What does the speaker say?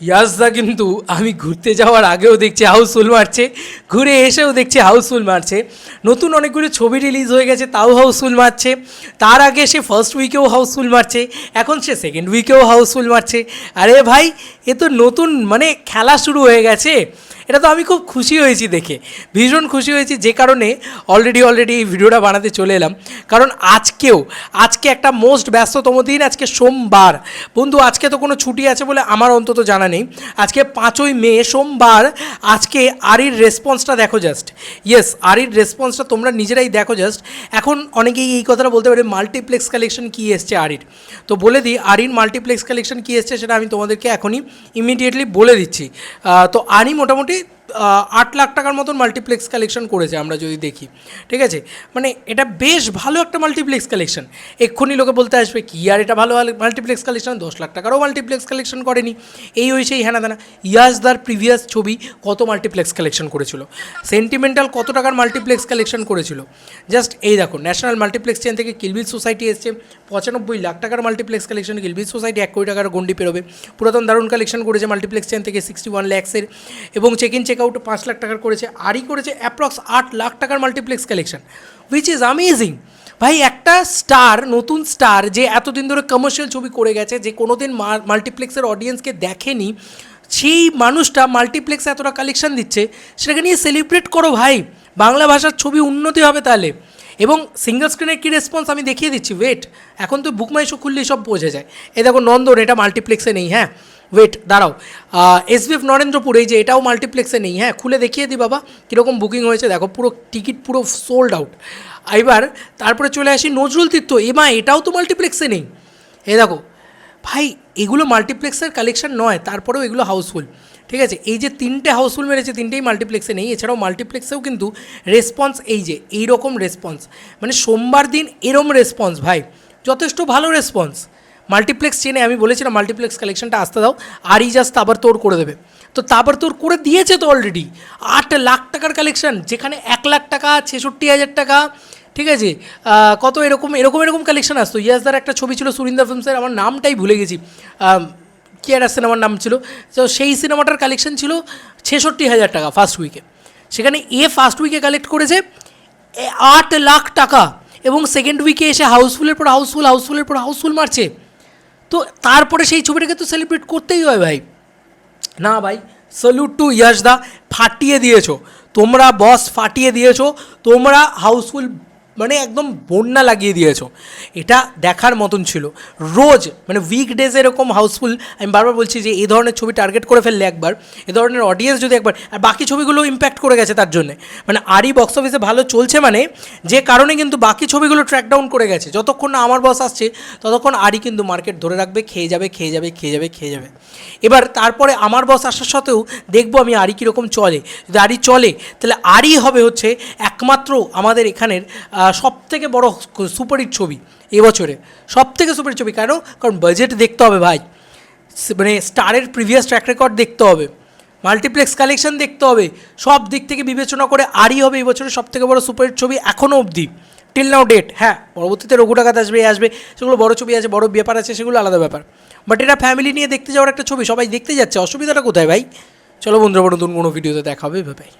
ইয়াসদা কিন্তু আমি ঘুরতে যাওয়ার আগেও দেখছি হাউসফুল মারছে, ঘুরে এসেও দেখছি হাউসফুল মারছে। নতুন অনেকগুলো ছবি রিলিজ হয়ে গেছে, তাও হাউসফুল মারছে। তার আগে সে ফার্স্ট উইকেও হাউসফুল মারছে, এখন সে সেকেন্ড উইকেও হাউসফুল মারছে। আরে ভাই, এ তো নতুন মানে খেলা শুরু হয়ে গেছে। এটা তো আমি খুব খুশি হয়েছি দেখে। ভীষণ খুশি হয়েছি যে কারণে অলরেডি অলরেডি এই ভিডিওটা বানাতে চলে এলাম। কারণ আজকেও, আজকে একটা মোস্ট ব্যস্ততম দিন, আজকে সোমবার। বন্ধু, আজকে তো কোনো ছুটি আছে বলে আমার অন্তত জানা নেই। আজকে পাঁচই মে, সোমবার। আজকে আরির রেসপন্সটা দেখো জাস্ট ইয়েস আরির রেসপন্সটা তোমরা নিজেরাই দেখো জাস্ট এখন অনেকেই এই কথাটা বলতে পারে মাল্টিপ্লেক্স কালেকশন কী এসছে আরির? তো বলে দিই, আরির মাল্টিপ্লেক্স কালেকশন কী এসছে সেটা আমি তোমাদেরকে এখনই ইমিডিয়েটলি বলে দিচ্ছি। তো আরি মোটামুটি আট লাখ টাকার মতন মাল্টিপ্লেক্স কালেকশন করেছে আমরা যদি দেখি। ঠিক আছে? মানে এটা বেশ ভালো একটা মাল্টিপ্লেক্স কালেকশন এক্ষুনি লোকে বলতে আসবে, কি আর এটা ভালো মাল্টিপ্লেক্স কালেকশন দশ লাখ টাকারও মাল্টিপ্লেক্স কালেকশন করেনি। এই ওই সেই হ্যানা দানা ইয়াসদার প্রিভিয়াস ছবি কত মাল্টিপ্লেক্স কালেকশন করেছিল? সেন্টিমেন্টাল কত টাকার মাল্টিপ্লেক্স কালেকশন করেছিল? জাস্ট এই দেখো ন্যাশনাল মাল্টিপ্লেক্স চেন থেকে কিলবিল সোসাইটি এসছে। পঁচানব্বই লাখ টাকার মাল্টিপ্লেক্স কালেকশন কিলবিল সোসাইটি এক কোটি টাকার গন্ডি পেরোবে। পুরাতন দারুণ কালেকশন করেছে মাল্টিপ্লেক্স চেন থেকে সিক্সটি ওয়ান ল্যাক্সের এবং চেক ইন চেক আউট পাঁচ লাখ টাকার করেছে, আরই করেছে অ্যাপ্রক্স আট লাখ টাকার multiplex collection which is amazing ভাই, একটা স্টার নতুন স্টার যে এতদিন ধরে কমার্শিয়াল ছবি করে গেছে, যে কোনোদিন মাল্টিপ্লেক্সের অডিয়েন্সকে দেখেনি, সেই মানুষটা মাল্টিপ্লেক্সে এতটা কালেকশন দিচ্ছে, সেটাকে নিয়ে সেলিব্রেট করো ভাই। বাংলা ভাষার ছবি উন্নতি হবে তাহলে। এবং সিঙ্গল স্ক্রিনের কী রেসপন্স আমি দেখিয়ে দিচ্ছি ওয়েট এখন তো বুক মাই শো খুললেই সব বোঝা যায়। এ দেখো নন্দন, এটা মাল্টিপ্লেক্সে নেই হ্যাঁ? ওয়েট দাঁড়াও। এসবিএফ নরেন্দ্রপুর, এই যে এটাও মাল্টিপ্লেক্সে নেই হ্যাঁ খুলে দেখিয়ে দিই বাবা, কীরকম বুকিং হয়েছে, দেখো, পুরো টিকিট পুরো সোল্ড আউট এবার, তারপরে চলে আসি নজরুল তীর্থ, এমা, এটাও তো মাল্টিপ্লেক্সে নেই। এ দেখো, ভাই, এগুলো মাল্টিপ্লেক্সের কালেকশন নয়, তারপরেও এগুলো হাউসফুল ঠিক আছে, এই যে তিনটে হাউসফুল মেরেছে, তিনটেই মাল্টিপ্লেক্সে নেই, এছাড়াও মাল্টিপ্লেক্সেও কিন্তু রেসপন্স এই যে এই রকম রেসপন্স মানে সোমবার দিন এরম রেসপন্স ভাই, যথেষ্ট ভালো রেসপন্স মাল্টিপ্লেক্স চেনে আমি বলেছিলাম মাল্টিপ্লেক্স কালেকশনটা আসতে দাও আরই জাস্ট তাবার তোর করে দেবে। তো তাবার তোর করে দিয়েছে তো অলরেডি আট লাখ টাকার কালেকশন যেখানে এক লাখ টাকা, ছেষট্টি হাজার টাকা, ঠিক আছে? কত এরকম এরকম এরকম কালেকশন আসতো। ইয়াসদার একটা ছবি ছিল সুরিন্দা ফিল্মসের আমার নামটাই ভুলে গেছি। কি একটা সিনেমার নাম ছিল? তো সেই সিনেমাটার কালেকশন ছিল ছেষট্টি হাজার টাকা ফার্স্ট উইকে সেখানে এ ফার্স্ট উইকে কালেক্ট করেছে আট লাখ টাকা। এবং সেকেন্ড উইকে এসে হাউসফুলের পর হাউসফুল হাউসফুলের পর হাউসফুল মারছে। তো তারপরে সেই ছবিটাকে তো সেলিব্রেট করতেই হয় ভাই। না ভাই সলিউট টু ইয়াশদা ফাটিয়ে দিয়েছ। তোমরা বস ফাটিয়ে দিয়েছ। তোমরা হাউসফুল মানে একদম বন্যা লাগিয়ে দিয়েছ। এটা দেখার মতন ছিল। রোজ মানে উইকডেজ এরকম হাউসফুল আমি বারবার বলছি যে এই ধরনের ছবি টার্গেট করে ফেললে একবার, এ ধরনের অডিয়েন্স যদি একবার, আর বাকি ছবিগুলো ইম্প্যাক্ট করে গেছে তার জন্য। মানে আরই বক্স অফিসে ভালো চলছে মানে যে কারণে কিন্তু বাকি ছবিগুলো ট্র্যাক ডাউন করে গেছে। যতক্ষণ না আমার বস আসছে, ততক্ষণ আরই কিন্তু মার্কেট ধরে রাখবে, খেয়ে যাবে খেয়ে যাবে খেয়ে যাবে খেয়ে যাবে। এবার তারপরে আমার বস আসার সত্ত্বেও দেখব আমি আরই কীরকম চলে। যদি আরই চলে, তাহলে আরই হবে হচ্ছে একমাত্র আমাদের এখানের সব থেকে বড় সুপারহিট ছবি এবছরে সব থেকে সুপারহিট ছবি, কেন? কারণ বাজেট দেখতে হবে ভাই। মানে স্টারের প্রিভিয়াস ট্র্যাক রেকর্ড দেখতে হবে। মাল্টিপ্লেক্স কালেকশন দেখতে হবে। সব দিক থেকে বিবেচনা করে আরই হবে এই বছরের সব থেকে বড় সুপারহিট ছবি এখনও অবধি। টিল নাও ডেট হ্যাঁ পরবর্তীতে রঘু আসবে আসবে, সেগুলো বড় ছবি আছে, বড় ব্যাপার আছে, সেগুলো আলাদা ব্যাপার। বাট এটা ফ্যামিলি নিয়ে দেখতে যাওয়ার একটা ছবি, সবাই দেখতে যাচ্ছে, অসুবিধাটা কোথায় ভাই? চলো বন্ধুরা নতুন কোনো ভিডিওতে দেখা হবে ভাই